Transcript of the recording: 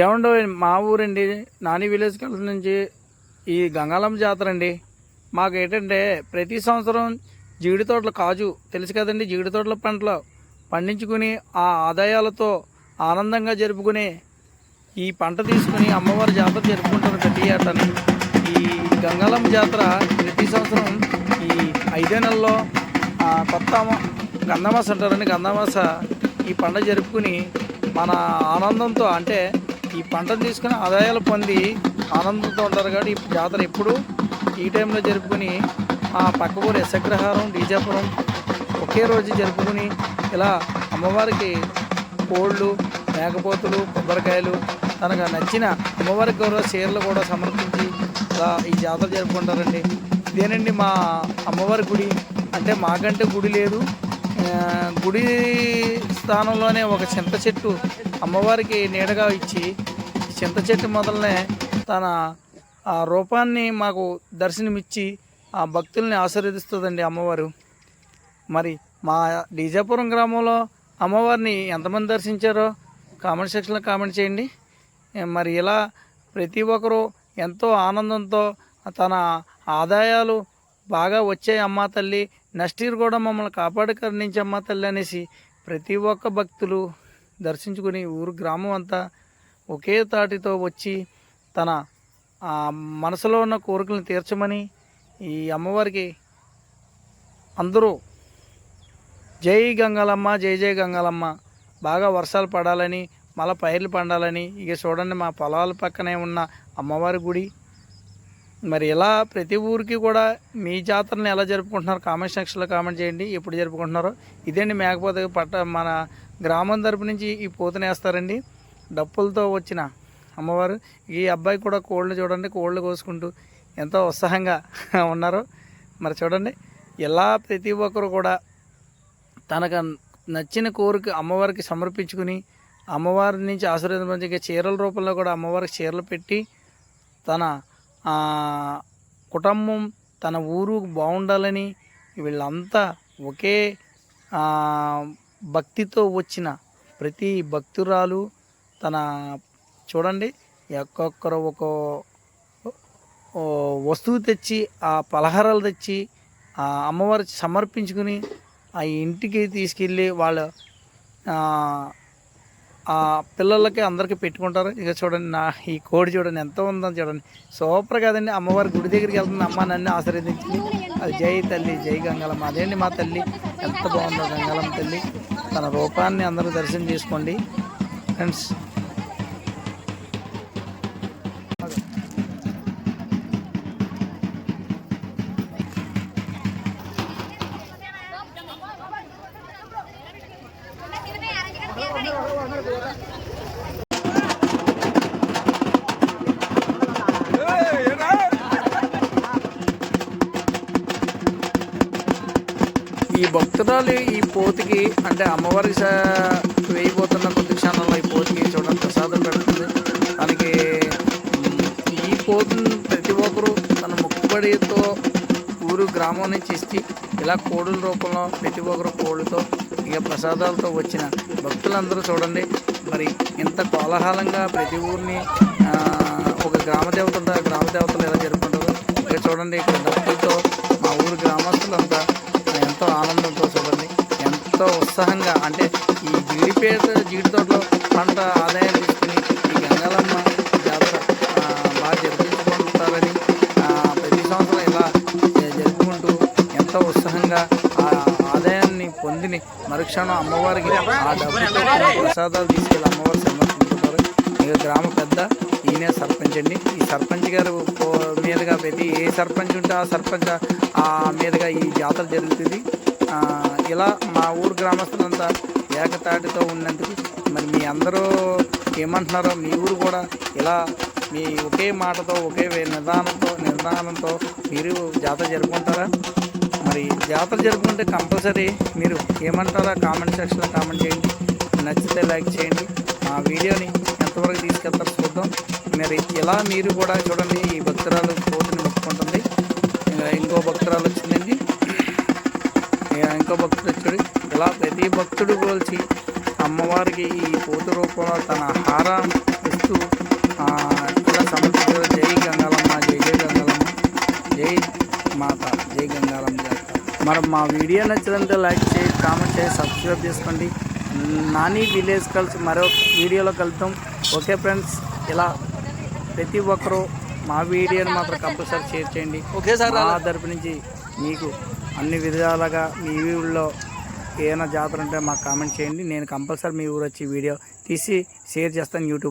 ఏమండో మా ఊరండి నాని విలేజ్ కలిసి నుంచి ఈ గంగాలమ్మ జాతర అండి. మాకు ఏంటంటే ప్రతి సంవత్సరం జీడి తోటలు కాజు తెలుసు కదండి జీడి తోటల పంటలు పండించుకుని ఆ ఆదాయాలతో ఆనందంగా జరుపుకుని ఈ పంట తీసుకుని అమ్మవారి జాతర జరుపుకుంటారు ప్రతి ఏటని. ఈ గంగాలమ్మ జాతర ప్రతి సంవత్సరం ఈ ఐదో నెలలో కొత్త గంధమాస అంటారండి గంధమాస ఈ పండుగ జరుపుకుని మన ఆనందంతో అంటే ఈ పంటను తీసుకుని ఆదాయాలు పొంది ఆనందంతో ఉంటారు కాబట్టి ఈ జాతర ఎప్పుడు ఈ టైంలో జరుపుకొని ఆ పక్క ఊరు ఎసగ్రహారం డీజాపురం ఒకే రోజు జరుపుకుని ఇలా అమ్మవారికి కోళ్ళు మేకపోతులు కొబ్బరికాయలు తనకు నచ్చిన అమ్మవారికి కూడా చీరలు కూడా సమర్పించి ఇలా ఈ జాతర జరుపుకుంటారండి. ఇదేనండి మా అమ్మవారి గుడి. అంటే మాకంటే గుడి లేదు. గుడి స్థానంలోనే ఒక చింత చెట్టు అమ్మవారికి నీడగా ఇచ్చి చింత చెట్టు మొదలనే తన ఆ రూపాన్ని మాకు దర్శనమిచ్చి ఆ భక్తుల్ని ఆశీర్వదిస్తుందండి అమ్మవారు. మరి మా డీజాపురం గ్రామంలో అమ్మవారిని ఎంతమంది దర్శించారో కామెంట్ సెక్షన్లో కామెంట్ చేయండి. మరి ఇలా ప్రతి ఒక్కరూ ఎంతో ఆనందంతో తన ఆదాయాలు బాగా వచ్చాయి అమ్మ తల్లి నెక్స్ట్ ఇయర్ కూడా మమ్మల్ని కాపాడు కరుణించి అమ్మ తల్లి అనేసి ప్రతి ఒక్క భక్తులు దర్శించుకుని ఊరు గ్రామం అంతా ఒకే తాటితో వచ్చి తన మనసులో ఉన్న కోరికలను తీర్చమని ఈ అమ్మవారికి అందరూ జై గంగాలమ్మ జై జై గంగాలమ్మ. బాగా వర్షాలు పడాలని మళ్ళీ పైర్లు పండాలని ఇక చూడండి మా పొలాల పక్కనే ఉన్న అమ్మవారి గుడి. మరి ఇలా ప్రతి ఊరికి కూడా మీ జాతరని ఎలా జరుపుకుంటున్నారు? కామెంట్ సెక్షన్లో కామెంట్ చేయండి. ఎప్పుడు జరుపుకుంటున్నారో. ఇదేంటి మేకపోతే పట్ట మన గ్రామం తరపు నుంచి ఈ పూతను వేస్తారండి డప్పులతో వచ్చిన అమ్మవారు. ఈ అబ్బాయి కూడా కోళ్ళు చూడండి కోళ్ళు కోసుకుంటూ ఎంతో ఉత్సాహంగా ఉన్నారు. మరి చూడండి ఇలా ప్రతి ఒక్కరు కూడా తనకు నచ్చిన కోరిక అమ్మవారికి సమర్పించుకుని అమ్మవారి నుంచి ఆశీర్వాదం చీరల రూపంలో కూడా అమ్మవారికి చీరలు పెట్టి తన కుటుంబం తన ఊరు బాగుండాలని వీళ్ళంతా ఒకే భక్తితో వచ్చిన ప్రతి భక్తురాలు తన చూడండి ఒక్కొక్కరు ఒక వస్తువు తెచ్చి ఆ పలహారాలు తెచ్చి ఆ అమ్మవారికి సమర్పించుకుని ఆ ఇంటికి తీసుకెళ్ళి వాళ్ళ పిల్లలకి అందరికీ పెట్టుకుంటారు. ఇక చూడండి నా ఈ కోడి చూడండి ఎంత ఉందో చూడండి. సూపర్ కదండి. అమ్మవారి గుడి దగ్గరికి వెళ్తుంది. అమ్మ నన్ను ఆశీర్వదించింది. అది జై తల్లి జై గంగలమ్మ. అదేండి మా తల్లి? ఎంత బాగుందో గంగలమ్మ తల్లి. తన రూపాన్ని అందరూ దర్శనం చేసుకోండి. ఫ్రెండ్స్ భక్తురాలు ఈ పోతికి అంటే అమ్మవారికి వేయబోతున్న కొద్ది క్షణంలో ఈ పోతికి చూడండి ప్రసాదం పెడుతుంది. మనకి ఈ పోతుని ప్రతి ఒక్కరూ తన మొక్కుబడితో ఊరు గ్రామం నుంచి ఇచ్చి ఇలా కోడుల రూపంలో ప్రతి ఒక్కరు కోళ్ళతో ఇక ప్రసాదాలతో వచ్చిన భక్తులందరూ చూడండి. మరి ఇంత కోలాహలంగా ప్రతి ఊరిని ఒక గ్రామ దేవత గ్రామ దేవతలు ఎలా జరుపుకుంటారు ఇక చూడండి ఇక్కడ భక్తులతో మా ఊరు గ్రామస్తులంతా ఎంతో ఆనందంతో చూడండి. ఎంతో ఉత్సాహంగా అంటే ఈ జీడిపేట జీడి తోటలో పంట ఆదాయం తీసుకుని ఈ గంగాలమ్మ జాతర బాగా జరిపించుకుంటారని ప్రతి సంవత్సరం ఇలా జరుపుకుంటూ ఎంతో ఉత్సాహంగా ఆ ఆదాయాన్ని పొందిని మరుక్షణం అమ్మవారికి ఆ డబ్బుతో ప్రసాదాలు తీసుకెళ్ళి అమ్మవారు సమర్పించుకుంటారు ఇక గ్రామ పెద్ద ఈయనే సర్పంచ్ అండి. ఈ సర్పంచ్ గారు మీదుగా ప్రతి ఏ సర్పంచ్ ఉంటే ఆ సర్పంచ్ ఆ మీదుగా ఈ జాతర జరుగుతుంది. ఇలా మా ఊరు గ్రామస్తులంతా ఏకతాటితో ఉన్నందుకు మరి మీ అందరూ ఏమంటున్నారో మీ ఊరు కూడా ఇలా మీ ఒకే మాటతో ఒకే వే- నిదానంతో నిర్ధానంతో మీరు జాతర జరుపుకుంటారా? మరి జాతర జరుపుకుంటే కంపల్సరీ మీరు ఏమంటారా కామెంట్ సెక్షన్లో కామెంట్ చేయండి. నచ్చితే లైక్ చేయండి. ఆ వీడియోని ఎంతవరకు తీసుకెళ్తారో చూద్దాం. మరి ఇలా మీరు కూడా చూడండి ఈ భక్తురాలు కోటిని మొక్కుకుంటుంది. ఇంకో భక్తురాలు వచ్చిందండి. ఇంకో భక్తుడు వచ్చాడు. ఇలా ప్రతి భక్తుడు కోల్చి అమ్మవారికి ఈ పోతు రూపంలో తన హారం ఇస్తూ ఇలా సముద్ర జై గంగాలమ్మ జై జై గంగాలమ్మ జై మాత జై గంగాలమ్మ మరి మా వీడియో నచ్చినంత లైక్ చేయి కామెంట్ చేసి సబ్స్క్రైబ్ చేసుకోండి. నాని విలేజ్ కలిసి మరో వీడియోలో కలుద్దాం. ఓకే ఫ్రెండ్స్ ఇలా ప్రతి ఒక్కరూ మా వీడియోని మాత్రం కంపల్సరీ షేర్ చేయండి. ఓకే సార్ మా తరపు నుంచి మీకు అన్ని విధాలుగా మీ ఊళ్ళో ఏమైనా జాతర ఉంటే మాకు కామెంట్ చేయండి. నేను కంపల్సరీ మీ ఊరు వచ్చి వీడియో తీసి షేర్ చేస్తాను యూట్యూబ్.